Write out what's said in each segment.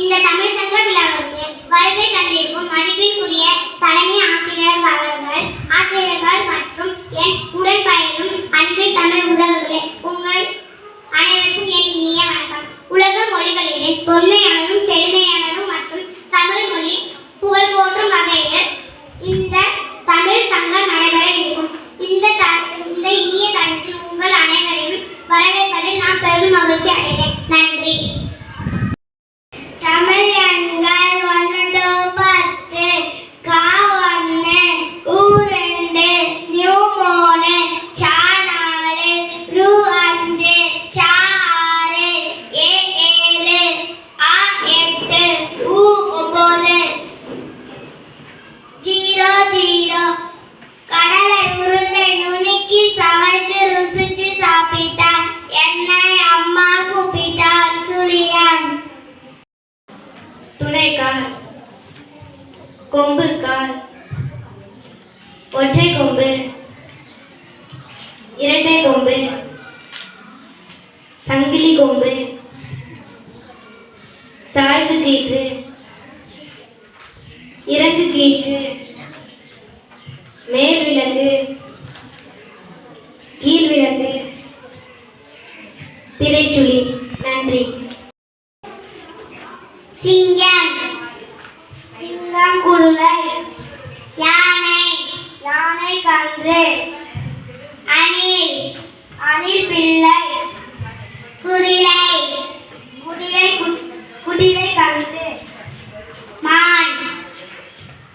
இந்த தமிழ் சங்க விழாவிற்கு வருகை தந்திருக்கும் மதிப்பிற்குரிய தலைமை ஆசிரியர் அவர்கள் ஆசிரியர்கள் மற்றும் என் உடன் பயிலும் அன்பு தமிழ் உறவுகளே உங்கள் அனைவருக்கும் என் இனிய வணக்கம். உலக மொழிகளிலே தொன்மையான துணைக்கால் கொம்புக்கால் ஒற்றை கொம்பு இரட்டை கொம்பு சங்கிலி கொம்பு சாய்வு கீற்று இறங்கு கீற்று மேல் விலங்கு கீழ் விலங்கு பிறைச்சுளி நன்றி சிங்கம். சிங்கம் குருளை. யானை. யானை கன்று. அணில். அணில் பிள்ளை. குதிரை. குதிரை குதிரை கன்று. மான்.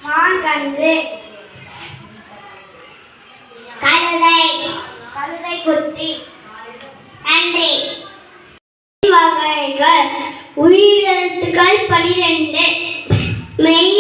மான் கன்று. பனிரெண்டு மெய்யெழுத்துக்கள்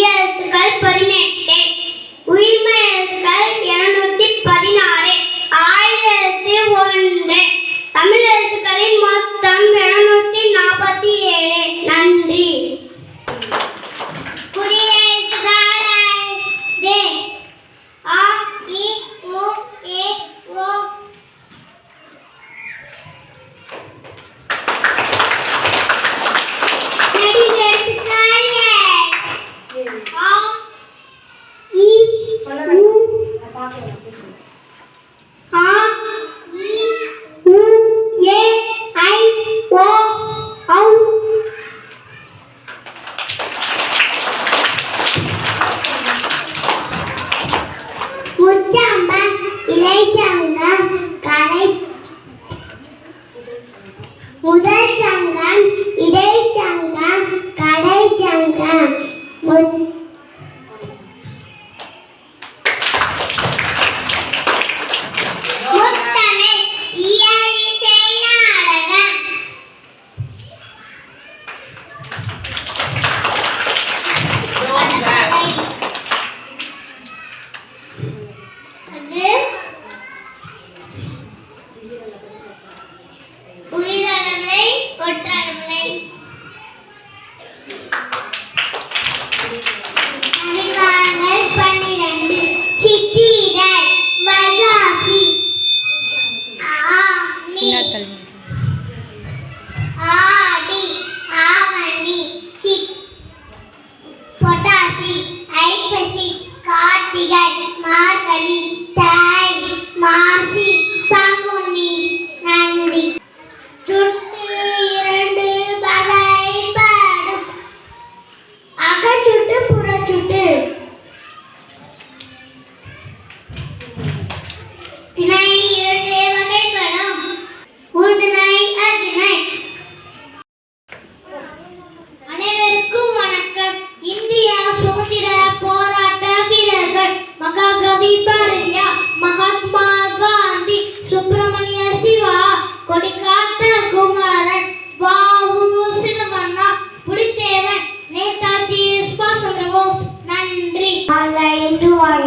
கார்த்திகை மார்கழி தை மாசி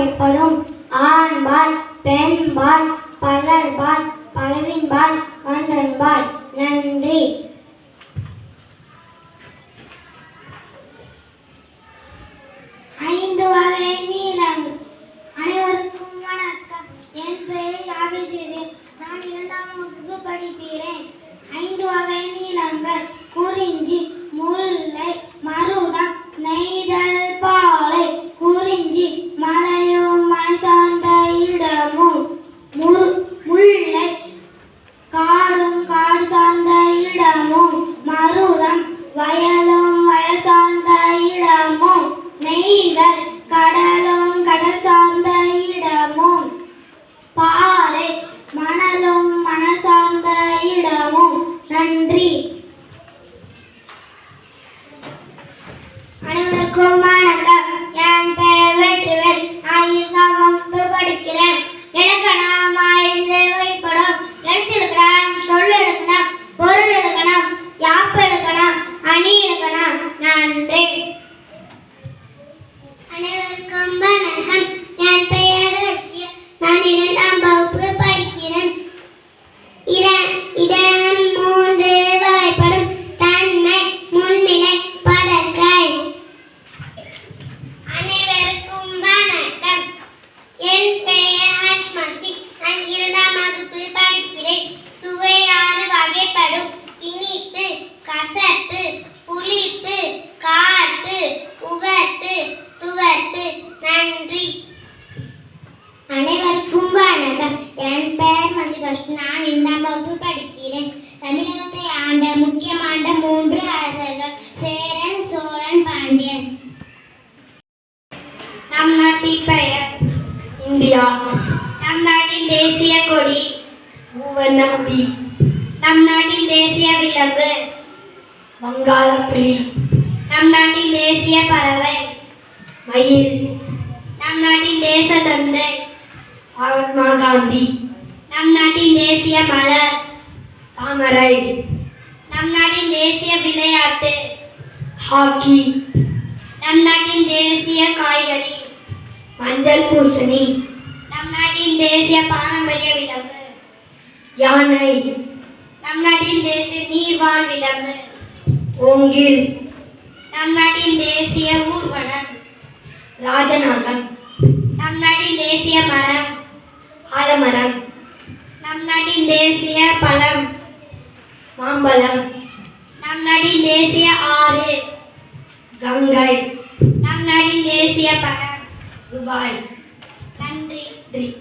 அழைப்பதும் ஆண்பால் பெண்பால் பலர்பால் பலவின்பால் ஒன்றன்பால் நன்றி. ஐந்து வகை நீளம். அனைவருக்கும் வணக்கம். என் பெயர் யாபிசிது நான் இரண்டாம் வகுப்பு படிக்கிறேன் ஐந்து வகை நீளங்கள். குறிஞ்சி வகுப்பு படிக்கிறேன் தமிழகத்தை ஆண்ட முக்கியமான மூன்று அரசர்கள் சேரன் சோழன் பாண்டியன் நம் நாட்டின் பெயர் இந்தியா நம் நாட்டின் தேசிய கொடி மூவர்ணகுடி நம் நாட்டின் தேசிய விலங்கு வங்காள புலி நம் நாட்டின் தேசிய பறவை மயில் நம் நாட்டின் தேச தந்தை மகாத்மா காந்தி நம் நாட்டின் தேசிய மலர் தாமரை. நம் நாட்டின் தேசிய விளையாட்டு ஹாக்கி. நம் நாட்டின் தேசிய காய்கறி மஞ்சள் பூசணி. நம் நாட்டின் தேசிய பாரம்பரிய விலங்கு யானை. நம் நாட்டின் தேசிய நீர்வாழ் விலங்கு ஓங்கில். நம் நாட்டின் தேசிய ஊர்வனம் ராஜநாகம் நம் நாட்டின் தேசிய மரம் ஆலமரம். நம் நாட்டின் தேசிய பழம் மாம்பழம் நம் நாட்டின் தேசிய ஆறு. கங்கை. நம் நாட்டின் தேசிய பழம் துபாய். நன்றி.